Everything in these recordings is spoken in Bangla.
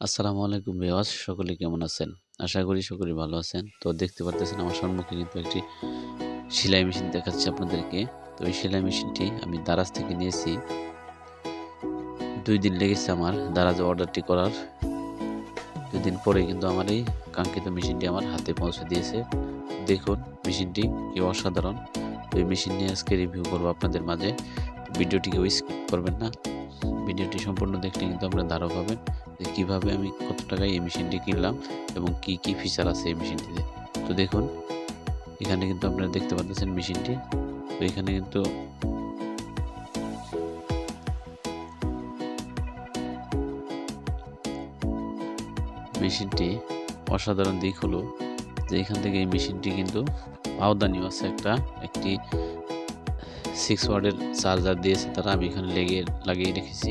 আসসালামু আলাইকুম বেওয়াজ সকলে কেমন আছেন? আশা করি সকলে ভালো আছেন। তো দেখতে পারতেছেন আমার সম্মুখে কিন্তু একটি সেলাই মেশিন দেখাচ্ছি আপনাদেরকে। তো এই সেলাই মেশিনটি আমি দারাজ থেকে নিয়েছি। দুই দিন লেগেছে আমার দারাজ অর্ডারটি করার। দুই দিন পরে কিন্তু আমার এই কাঙ্ক্ষিত মেশিনটি আমার হাতে পৌঁছে দিয়েছে। দেখুন, মেশিনটি কি অসাধারণ। তো এই মেশিন নিয়ে আজকে রিভিউ করব আপনাদের মাঝে। ভিডিওটিকে স্কিপ করবেন না। ভিডিওটি সম্পূর্ণ দেখলে কিন্তু আপনারা ধারণা পাবেন যে কীভাবে আমি কত টাকায় এই মেশিনটি কিনলাম এবং কি কি ফিচার আছে এই মেশিনটিতে। তো দেখুন, এখানে কিন্তু আপনারা দেখতে পাচ্ছেন মেশিনটি। তো এখানে কিন্তু মেশিনটি অসাধারণ দিক হলো যে এখান থেকে এই মেশিনটি কিন্তু পাওদানিও আছে একটা, একটি সিক্স ওয়ার্ডের চার্জার দিয়েছে তারা আমি এখানে লেগে, লাগিয়ে রেখেছি।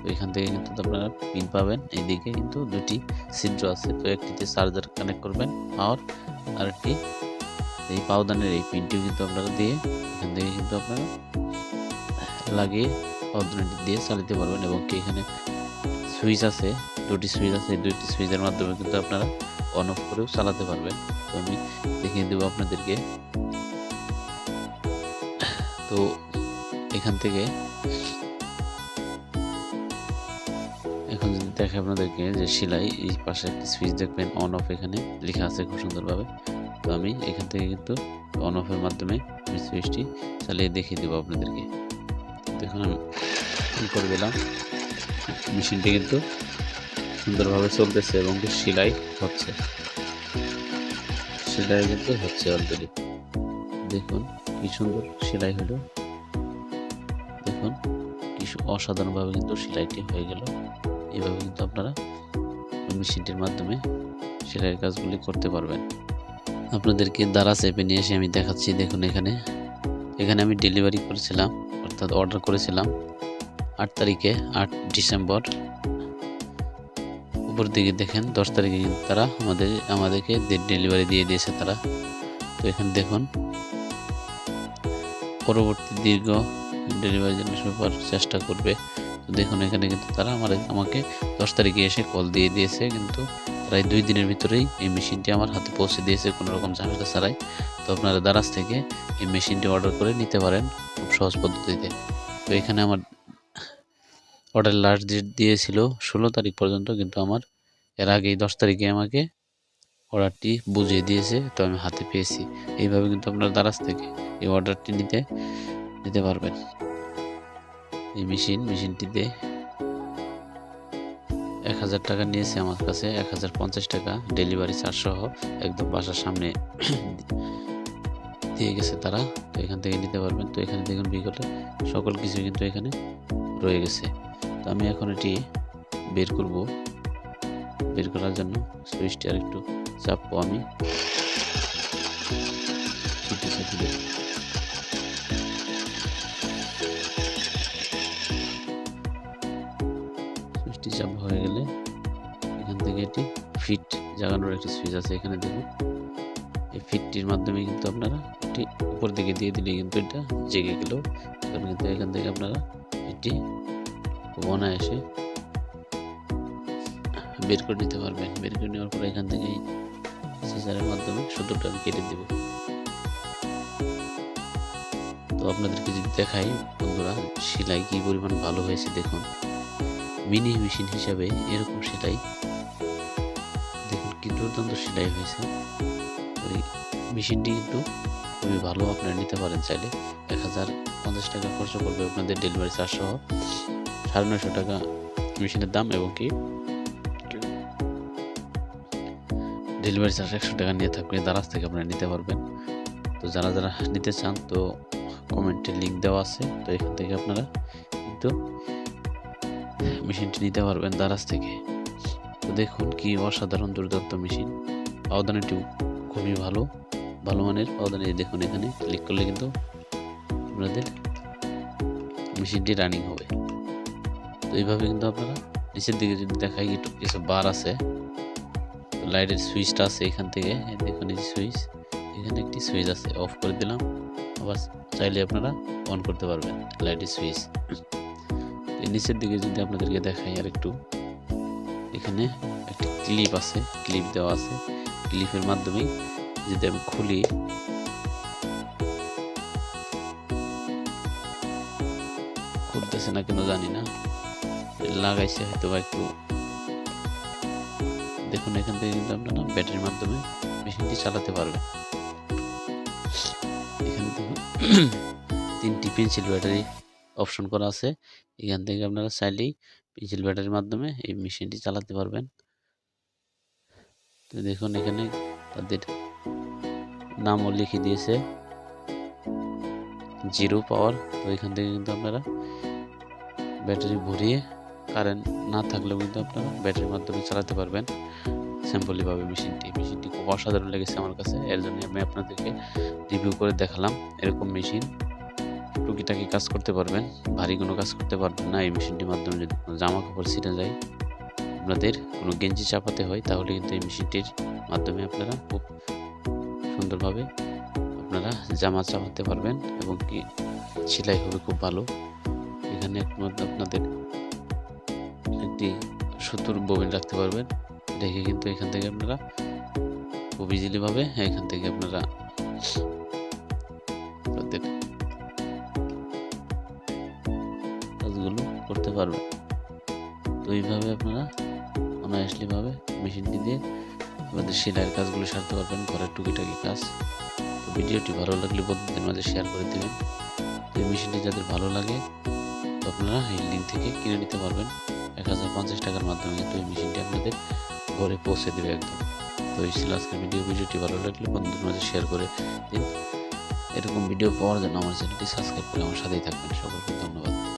তো এখান থেকে কিন্তু আপনারা পিন পাবেন। এইদিকে কিন্তু দুটি ছিদ্র আছে, তো একটিতে চার্জার কানেক্ট করবেন পাওয়ার আর একটি এই পাওদানের এই পিনটিও কিন্তু আপনারা দিয়ে এখান থেকে কিন্তু আপনারা লাগিয়ে পাওদানটি দিয়ে চালাতে পারবেন। এবং কি এখানে সুইচ আছে, দুটি সুইচ আছে, এই দুটি সুইচের মাধ্যমে কিন্তু আপনারা অন অফ করেও চালাতে পারবেন। তো আমি দেখিয়ে দেবো আপনাদেরকে। তো এখান থেকে এখন যদি দেখে আপনাদেরকে যে সেলাই, এই পাশে একটি সুইচ দেখবেন অন অফ এখানে লেখা আছে খুব সুন্দরভাবে। তো আমি এখান থেকে কিন্তু অন অফের মাধ্যমে আমি সুইচটি চালিয়ে দেখিয়ে দেবো আপনাদেরকে। দেখুন আমি অন করে দিলাম, মেশিনটি কিন্তু সুন্দরভাবে চলতেছে এবং কি সেলাই হচ্ছে। সেলাই কিন্তু হচ্ছে অলরেডি দেখুন। কি সুন্দর সেলাই হলো। দেখুন কি অসাধারণভাবে কিন্তু সেলাইটি হয়ে গেল। এইভাবে কিন্তু আপনারা মেশিনটির মাধ্যমে সেলাইয়ের কাজগুলি করতে পারবেন। আপনাদেরকে দ্বারা চেপে নিয়ে এসে আমি দেখাচ্ছি। দেখুন এখানে। এখানে আমি ডেলিভারি করেছিলাম, অর্থাৎ অর্ডার করেছিলাম আট তারিখে, আট ডিসেম্বর। উপর দিকে দেখেন, দশ তারিখে তারা আমাদের, আমাদেরকে ডেলিভারি দিয়ে দিয়েছে তারা। তো এখানে দেখুন পরবর্তী দীর্ঘ ডেলিভারি জন্য সবার চেষ্টা করবে। তো দেখুন, এখানে কিন্তু তারা আমার, আমাকে দশ তারিখে এসে কল দিয়ে দিয়েছে, কিন্তু প্রায় দুই দিনের ভিতরেই এই মেশিনটি আমার হাতে পৌঁছে দিয়েছে কোনো রকম ঝামেলা ছাড়াই। তো আপনারা দারাজ থেকে এই মেশিনটি অর্ডার করে নিতে পারেন খুব সহজ পদ্ধতিতে। তো এখানে আমার অর্ডার লাস্ট ডেট দিয়েছিল ষোলো তারিখ পর্যন্ত, কিন্তু আমার এর আগেই দশ তারিখে আমাকে অর্ডারটি বুঝিয়ে দিয়েছে তো আমি হাতে পেয়েছি। এইভাবে কিন্তু আপনার দারাজ থেকে এই অর্ডারটি নিতে নিতে পারবেন। এই মেশিন, মেশিনটিতে এক হাজার টাকা নিয়েছে আমার কাছে, এক হাজার পঞ্চাশ টাকা ডেলিভারি চার্জ সহ একদম বাসার সামনে দিয়ে গেছে তারা, তো এখান থেকে নিতে পারবেন। তো এখানে দেখুন বিকল্প সকল কিছু কিন্তু এখানে রয়ে গেছে। তো আমি এখন এটি বের করব, বের করার জন্য সুইচটি আর একটু চাপবো আমি। সুইচটি চাপ হয়ে গেলে এখান থেকে এটি ফিট জাগানোর একটি সুইচ আছে এখানে দেখুন এই ফিটটির মাধ্যমে কিন্তু আপনারা এটি উপর দিকে দিয়ে দিলে কিন্তু এটা জেগে গেল। তখন কিন্তু এখান থেকে আপনারা এটি অনায়াসে বের করে নিতে পারবেন। বের করে নেওয়ার পর এখান থেকে সিজারের মাধ্যমে সুতোটা আমি কেটে দেব। তো আপনাদেরকে যদি দেখাই, বন্ধুরা, সেলাই কি পরিমাণ ভালো হয়েছে দেখুন। মিনি মেশিন হিসাবে এরকম সেলাই, দেখুন কি দুর্দান্ত সেলাই হয়েছে। ওই মেশিনটি কিন্তু খুবই ভালো, আপনারা নিতে পারেন চাইলে। এক হাজার পঞ্চাশ টাকা খরচ করবে আপনাদের ডেলিভারি চার্জ সহ সাড়ে নশো টাকা মেশিনের দাম এবং কি ডেলিভারি চার্জ একশো টাকা নিয়ে থাকবে দারাজ থেকে আপনারা নিতে পারবেন। তো যারা যারা নিতে চান, তো কমেন্টে লিঙ্ক দেওয়া আছে, তো এখান থেকে আপনারা কিন্তু মেশিনটি নিতে পারবেন দারাজ থেকে। তো দেখুন কি অসাধারণ দুর্দান্ত মেশিন। পাওদানিটি খুবই ভালো ভালো মানের পাওদানি দেখুন এখানে। ক্লিক করলে কিন্তু আপনাদের মেশিনটি রানিং হবে। তো এইভাবে কিন্তু আপনারা নিচের দিকে যদি দেখাই, একটু কিছু বার আছে লাইটের সুইচটা আছে এখান থেকে। দেখুন এই সুইচ। এখানে একটি সুইচ আছে, অফ করে দিলাম। আবার চাইলে আপনারা অন করতে পারবেন লাইটের সুইচ। নিচের দিকে যদি আপনাদেরকে দেখাই আর একটু এখানে একটি ক্লিপ আছে, ক্লিপ দেওয়া আছে। ক্লিপের মাধ্যমে যদি আমি খুলি, খুলতেছে না কেন জানি না। লাগাইছে হয়তো একটু দেখুন, এখান থেকে কিন্তু আপনারা ব্যাটারির মাধ্যমে মেশিনটি চালাতে পারবেন এখান থেকে তিনটি পেন্সিল ব্যাটারি অপশন করা আছে। এখান থেকে আপনারা চাইলেই পেন্সিল ব্যাটারির মাধ্যমে এই মেশিনটি চালাতে পারবেন। তো দেখুন, এখানে তাদের নামও লিখে দিয়েছে। জিরো পাওয়ার, তো এখান থেকে কিন্তু আপনারা ব্যাটারি ভরিয়ে কারেন্ট না থাকলেও কিন্তু আপনারা ব্যাটারির মাধ্যমে চালাতে পারবেন। সিম্পলিভাবে মেশিনটি মেশিনটি খুব অসাধারণ লেগেছে আমার কাছে। এর জন্য আমি আপনাদেরকে রিভিউ করে দেখালাম এরকম মেশিন টুকিটাকি কাজ করতে পারবেন, ভারী কোনো কাজ করতে পারবেন না। এই মেশিনটির মাধ্যমে যদি কোনো জামা কাপড় ছিঁড়ে যায়, আপনাদের কোনো গেঞ্জি চাপাতে হয়, তাহলে কিন্তু এই মেশিনটির মাধ্যমে আপনারা খুব সুন্দরভাবে আপনারা জামা চাপাতে পারবেন এবং কি সেলাই হবে খুব ভালো। এখানে আপনাদের একটি সুতোর ববিন রাখতে পারবেন। রেখে কিন্তু এখান থেকে আপনারা খুব ইজিলিভাবে এখান থেকে আপনারা আপনাদের কাজগুলো করতে পারবেন। তো এইভাবে আপনারা অনায়াসলিভাবে মেশিনটি দিয়ে আপনাদের সেলাইয়ের কাজগুলো সারতে পারবেন, ঘরের টুকিটাকি কাজ। তো ভিডিওটি ভালো লাগলে বন্ধুদের মাঝে শেয়ার করে দেবেন। এই মেশিনটি যাদের ভালো লাগে আপনারা এই লিঙ্ক থেকে কিনে নিতে পারবেন। এক হাজার পঞ্চাশ টাকার মাধ্যমে কিন্তু এই মেশিনটি আপনাদের ঘরে পৌঁছে দেবে একদম। তো এই ছিল আজকের ভিডিও ভিডিওটি ভালো লাগলে বন্ধুদের মাঝে শেয়ার করে দিন। এরকম ভিডিও পাওয়ার জন্য আমার চ্যানেলটি সাবস্ক্রাইব করে আমার সাথেই থাকবেন। সকলকে ধন্যবাদ।